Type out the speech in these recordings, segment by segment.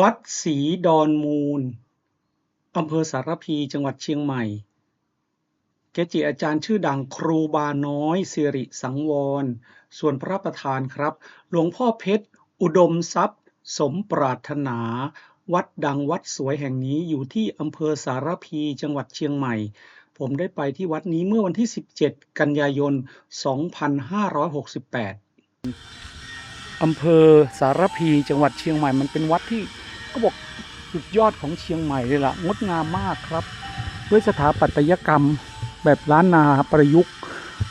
วัดศรีดอนมูล อำเภอสารพี จังหวัดเชียงใหม่ เกจิอาจารย์ชื่อดังครูบาน้อยสิริสังวร ส่วนพระประธานครับ หลวงพ่อเพชร อุดมทรัพย์ สมปรารถนา วัดดังวัดสวยแห่งนี้อยู่ที่อำเภอสารพี จังหวัดเชียงใหม่ ผมได้ไปที่วัดนี้เมื่อวันที่ 17 กันยายน 2568อำเภอสารพี จังหวัดเชียงใหม่ มันเป็นวัดที่ ก็บอกสุดยอดของเชียงใหม่เลยล่ะงดงามมากครับ ด้วยสถาปัตยกรรมแบบล้านนาประยุกต์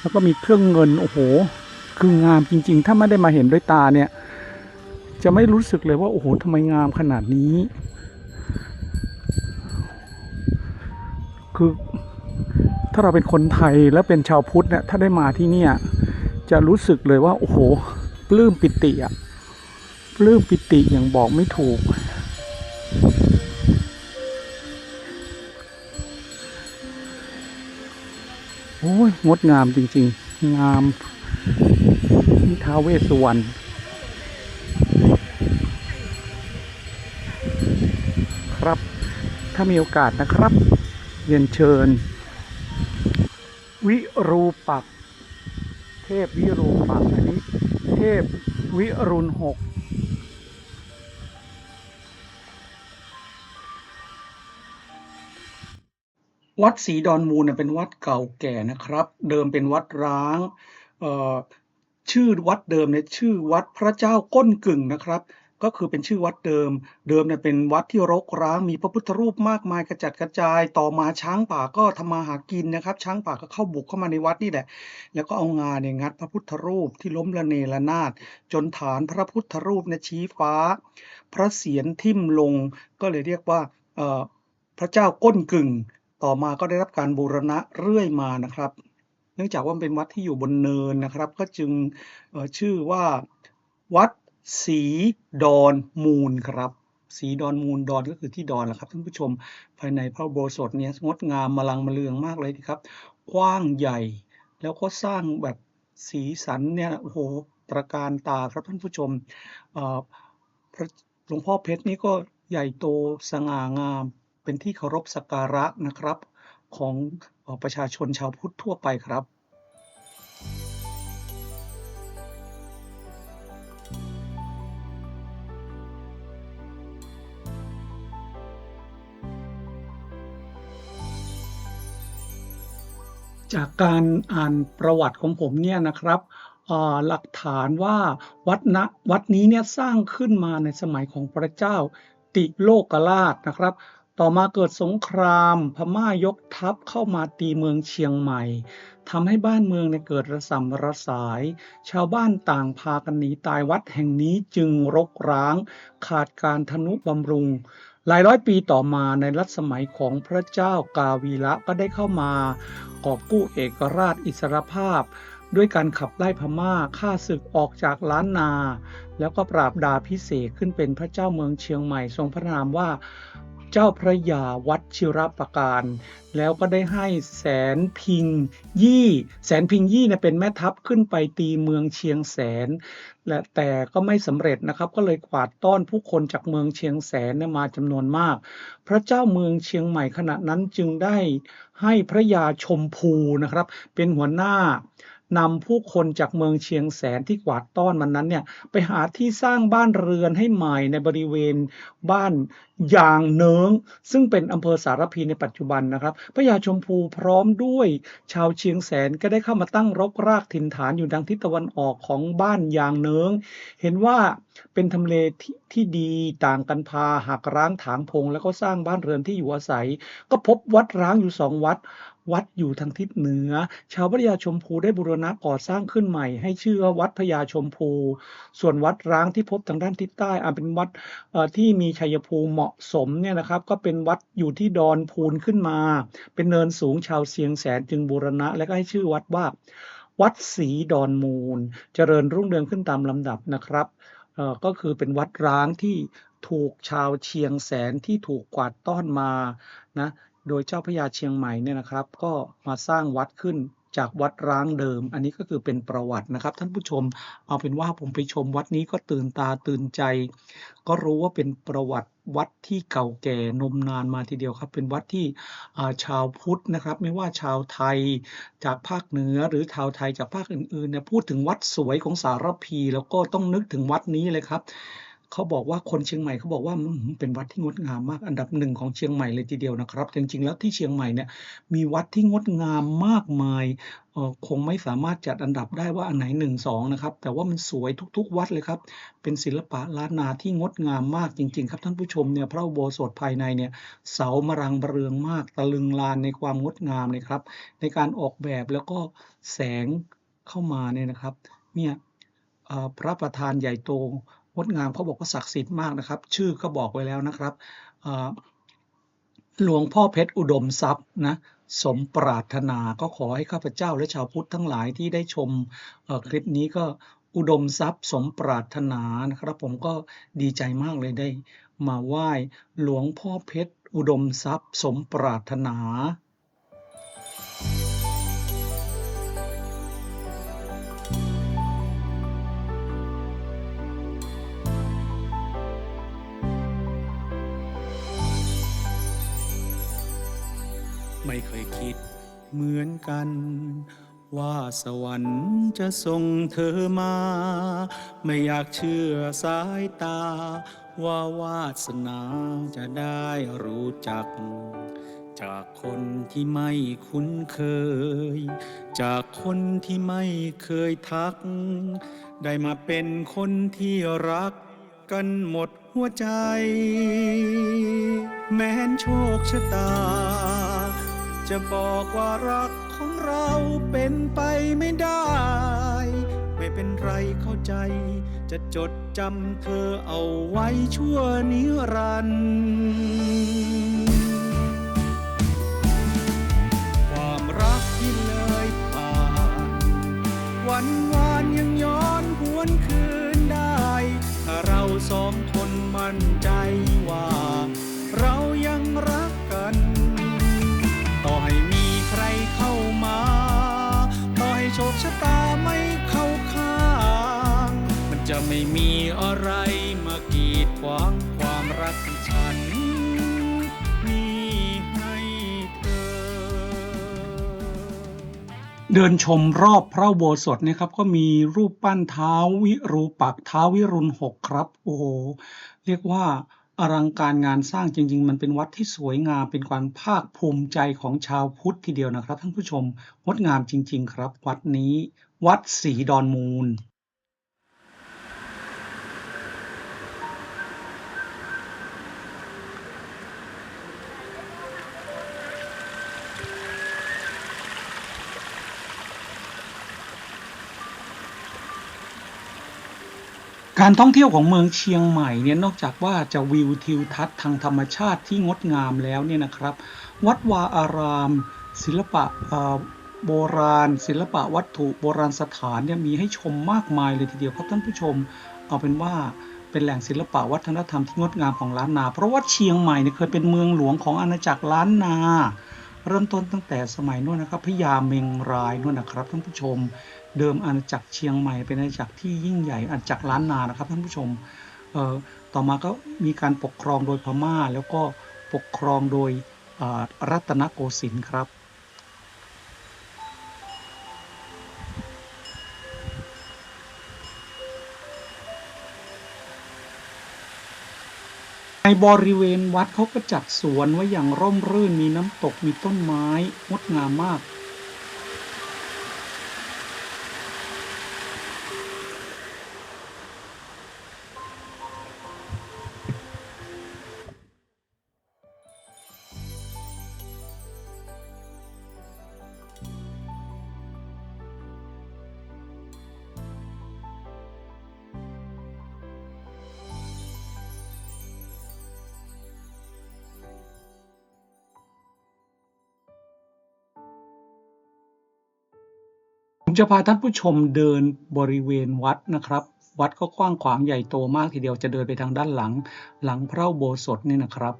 แล้วก็มีเครื่องเงินโอ้โห คืองามจริง ๆ ถ้าไม่ได้มาเห็นด้วยตาเนี่ย จะไม่รู้สึกเลยว่าโอ้โหทำไมงามขนาดนี้ คือถ้าเราเป็นคนไทยแล้วเป็นชาวพุทธเนี่ยถ้าได้มาที่เนี่ยจะรู้สึกเลยว่าโอ้โหปลื้มปิติอะปลื้มปิติอย่างบอกไม่ถูก อ้ยงดงามจริง ๆ งามนี่ท้าเวสวรรณครับ ถ้ามีโอกาสนะครับเรียนเชิญ วิรูปัก เทพวิรูปักอันนี้ เทพวิรุณหก วัดศรีดอนมูลเป็นวัดเก่าแก่นะครับ เดิมเป็นวัดร้างชื่อวัดเดิมเนี่ยชื่อวัดพระเจ้าก้นกึ่งนะครับ ก็คือเป็นชื่อวัดเดิม เดิมเนี่ยเป็นวัดที่รกร้างมีพระพุทธรูปมากมายกระจัดกระจาย ต่อมาช้างป่าก็ทำมาหากินนะครับ ช้างป่าก็เข้าบุกเข้ามาในวัดนี่แหละ แล้วก็เอางาเนี่ยงัดพระพุทธรูปที่ล้มระเนระนาด จนฐานพระพุทธรูปเนี่ยชี้ฟ้า พระเศียรทิ่มลงก็เลยเรียกว่าพระเจ้าก้นกึ่ง ต่อมาก็ได้รับการบูรณะเรื่อยมานะครับ เนื่องจากว่าเป็นวัดที่อยู่บนเนินนะครับ ก็จึงชื่อว่าวัดศรีดอนมูลครับศรีดอนมูลดอนก็คือที่ดอนแหละครับท่านผู้ชมภายในพระโบสถเนี่ยงดงามมลังมาเลืองมากเลยครับ กว้างใหญ่ แล้วก็สร้างแบบสีสันเนี่ยโอ้โหตระการตาครับท่านผู้ชมหลวงพ่อเพชรนี่ก็ใหญ่โตสง่างาม เป็นที่เคารพสักการะนะครับ ของประชาชนชาวพุทธทั่วไปครับจากการอ่านประวัติของผมเนี่ยนะครับหลักฐานว่าวัดนะวัดนี้เนี่ยสร้างขึ้นมาในสมัยของพระเจ้าติโลกราชนะครับ ต่อมาเกิดสงครามพม่ายกทัพเข้ามาตีเมืองเชียงใหม่ทำให้บ้านเมืองเนี่ยเกิดระสำระสาย ชาวบ้านต่างพากันหนีตายวัดแห่งนี้จึงรกร้าง ขาดการทนุบำรุง หลายร้อยปีต่อมาในรัชสมัยของพระเจ้ากาวีระก็ได้เข้ามากอบกู้เอกราชอิสรภาพ ด้วยการขับไล่พม่าฆ่าศึกออกจากล้านนา แล้วก็ปราบดาพิเศษขึ้นเป็นพระเจ้าเมืองเชียงใหม่ทรงพระนามว่า เจ้าพระยาวัดชิรประการ แล้วก็ได้ให้แสนพิงยี่ แสนพิงยี่เนี่ยเป็นแม่ทัพขึ้นไปตีเมืองเชียงแสน และแต่ก็ไม่สำเร็จนะครับ ก็เลยกวาดต้อนผู้คนจากเมืองเชียงแสนมาจำนวนมาก พระเจ้าเมืองเชียงใหม่ขณะนั้นจึงได้ให้พระยาชมพูนะครับ เป็นหัวหน้า นำผู้คนจากเมืองเชียงแสนที่กวาดต้อนมันนั้นเนี่ยไปหาที่สร้างบ้านเรือนให้ใหม่ในบริเวณบ้านยางเนิงซึ่งเป็นอำเภอสารพีในปัจจุบันนะครับพระยาชมพูพร้อมด้วย ชาวเชียงแสนก็ได้เข้ามาตั้งรกรากถิ่นฐานอยู่ทางทิศตะวันออกของบ้านยางเนิงเห็นว่าเป็นทำเลที่ที่ดีต่างกันพาหักร้างถางพง แล้วก็สร้างบ้านเรือนที่อยู่อาศัย ก็พบวัดร้างอยู่สองวัด วัดอยู่ทางทิศเหนือ ชาวพระยาชมพูได้บูรณะก่อสร้างขึ้นใหม่ ให้ชื่อว่าวัดพระยาชมพู ส่วนวัดร้างที่พบทางด้านทิศใต้อาเป็นวัดที่มีชัยภูมิเหมาะสมเนี่ยนะครับก็เป็นวัดอยู่ที่ดอนพูนขึ้นมา เป็นเนินสูงชาวเชียงแสนจึงบูรณะ และก็ให้ชื่อวัดว่า วัดศรีดอนมูล เจริญรุ่งเรืองขึ้นตามลำดับนะครับก็คือเป็นวัดร้างที่ถูกชาวเชียงแสนที่ถูกกวาดต้อนมานะ โดยเจ้าพระยาเชียงใหม่เนี่ยนะครับ ก็มาสร้างวัดขึ้นจากวัดร้างเดิม อันนี้ก็คือเป็นประวัตินะครับ ท่านผู้ชมเอาเป็นว่าผมไปชมวัดนี้ก็ตื่นตาตื่นใจ ก็รู้ว่าเป็นประวัติวัดที่เก่าแก่นมนานมาทีเดียวครับ เป็นวัดที่อ่าชาวพุทธนะครับ ไม่ว่าชาวไทยจากภาคเหนือหรือชาวไทยจากภาคอื่นๆเนี่ยพูดถึงวัดสวยของสารพี แล้วก็ต้องนึกถึงวัดนี้เลยครับ เขาบอกว่าคนเชียงใหม่เขาบอกว่าเป็นวัดที่งดงามมากอันดับหนึ่งของเชียงใหม่เลยทีเดียวนะครับจริงๆแล้วที่เชียงใหม่เนี่ยมีวัดที่งดงามมากมายคงไม่สามารถจัดอันดับได้ว่าอันไหนหนึ่งสองนะครับ แต่ว่ามันสวยทุกๆ วัดเลยครับ เป็นศิลปะล้านนาที่งดงามมากจริง ๆ ครับท่านผู้ชมเนี่ยพระอุโบสถภายในเนี่ยเสามรังเรืองมาก ตะลึงลานในความงดงามเลยครับ ในการออกแบบแล้วก็แสงเข้ามาเนี่ยนะครับเนี่ยพระประธานใหญ่โต งดงามเขาบอกว่าศักดิ์สิทธิ์มากนะครับ ชื่อก็บอกไว้แล้วนะครับหลวงพ่อเพชรอุดมทรัพย์นะสมปรารถนาก็ขอให้ข้าพเจ้าและชาวพุทธทั้งหลายที่ได้ชมคลิปนี้ก็อุดมทรัพย์สมปรารถนานะครับ ผมก็ดีใจมากเลยได้ มาไหว้หลวงพ่อเพชรอุดมทรัพย์สมปรารถนา เหมือนกัน ว่าสวรรค์จะส่งเธอมา ไม่อยากเชื่อสายตา ว่าวาสนาจะได้รู้จัก จากคนที่ไม่คุ้นเคย จากคนที่ไม่เคยทัก ได้มาเป็นคนที่รักกันหมดหัวใจ แม้นโชคชะตา จะบอกว่ารักของเราเป็นไปไม่ได้ ไม่เป็นไรเข้าใจ จะจดจำเธอเอาไว้ชั่วนิรันดร์ความรักที่เลยผ่านวัน ไม่มีอะไรมากีดขวางความรักของฉันมีให้เธอ เดินชมรอบพระโบสถเนี่ยครับ ก็มีรูปปั้นเท้าวิรูปักษ์ท้าวิรุณหกครับ โอ้โห เรียกว่าอลังการงานสร้างจริง ๆ มันเป็นวัดที่สวยงามเป็นความภาคภูมิใจของชาวพุทธทีเดียวนะครับท่านผู้ชมงดงามจริง ๆ ครับ วัดนี้ วัดศรีดอนมูล การท่องเที่ยวของเมืองเชียงใหม่เนี่ยนอกจากว่าจะวิวทิวทัศน์ทางธรรมชาติที่งดงามแล้วเนี่ยนะครับ วัดวาอาราม ศิลปะโบราณ ศิลปะวัตถุโบราณสถานเนี่ยมีให้ชมมากมายเลยทีเดียวครับท่านผู้ชม เอาเป็นว่าเป็นแหล่งศิลปะวัฒนธรรมที่งดงามของล้านนา เพราะว่าเชียงใหม่เนี่ยเคยเป็นเมืองหลวงของอาณาจักรล้านนา เริ่มต้นตั้งแต่สมัยนู้นนะครับพญาเมงรายนู่นนะครับท่านผู้ชม เดิมอาณาจักรเชียงใหม่เป็นอาณาจักรที่ยิ่งใหญ่อาณาจักรล้านนานะครับท่านผู้ชมต่อมาก็มีการปกครองโดยพม่า แล้วก็ปกครองโดยรัตนโกสินทร์ครับ ในบริเวณวัดเขาก็จัดสวนไว้อย่างร่มรื่นมีน้ำตกมีต้นไม้งดงามมาก ผมจะพาท่านผู้ชมเดินบริเวณวัดนะครับ วัดก็กว้างขวางใหญ่โตมากทีเดียวจะเดินไปทางด้านหลัง หลังพระอุโบสถนี่นะครับ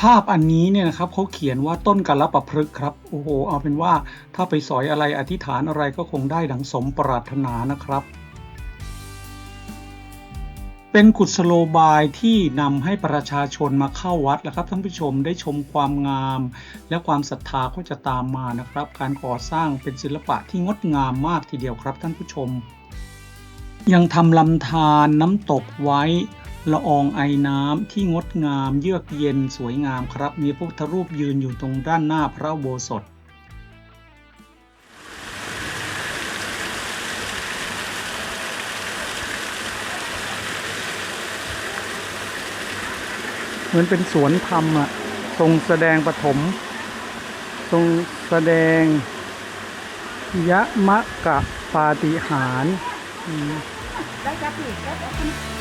ภาพอันนี้เนี่ยนะครับเขาเขียนว่าต้นกาลปะพฤกครับโอ้โหเอาเป็นว่าถ้าไปสอยอะไรอธิษฐานอะไรก็คงได้ดังสมปรารถนานะครับ เป็นกุศโลบายที่นำให้ประชาชนมาเข้าวัดแล้วครับท่านผู้ชมได้ชมความงาม และความศรัทธาก็จะตามมานะครับ การก่อสร้างเป็นศิลปะที่งดงามมากทีเดียวครับท่านผู้ชมยังทำลำธารน้ำตกไว้ ละอองไอน้ำที่งดงามเยือกเย็นสวยงามครับ มีพระพุทธรูปยืนอยู่ตรงด้านหน้าพระโบสถเหมือนเป็นสวนธรรมอะทรงแสดงปฐม ทรงแสดง ยะมะกะปาฏิหารได้จับผิดได้จับผิ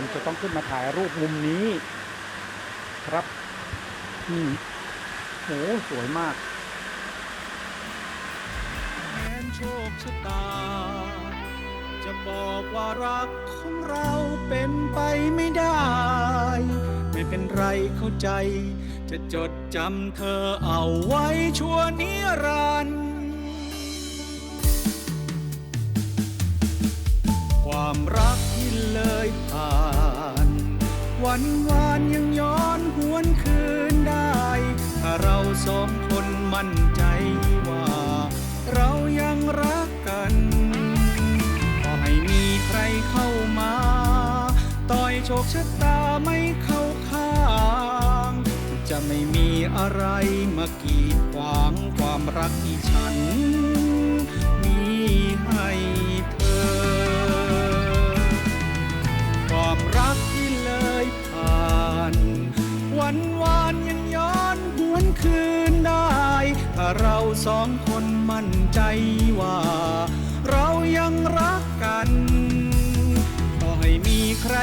มจะต้องขึ้นมาถ่ายรูปมุมนี้ ครับอืมโหสวยมากแม้นโชคชะตา จะบอกว่ารักของเราเป็นไปไม่ได้ ไม่เป็นไรเข้าใจ จะจดจำเธอเอาไว้ชั่วนิรันดร์ความรัก เลยผ่าน วันวานยังย้อนหวนคืนได้ ถ้าเราสองคนมั่นใจว่า เรายังรักกันต่อให้มีใครเข้ามา ต่อยโชคชะตาไม่เข้าข้าง จะไม่มีอะไรมากีดขวางความรักที่ฉันมีให้ เราสองคนมั่นใจว่า เรายังรักกัน ต่อให้มีใคร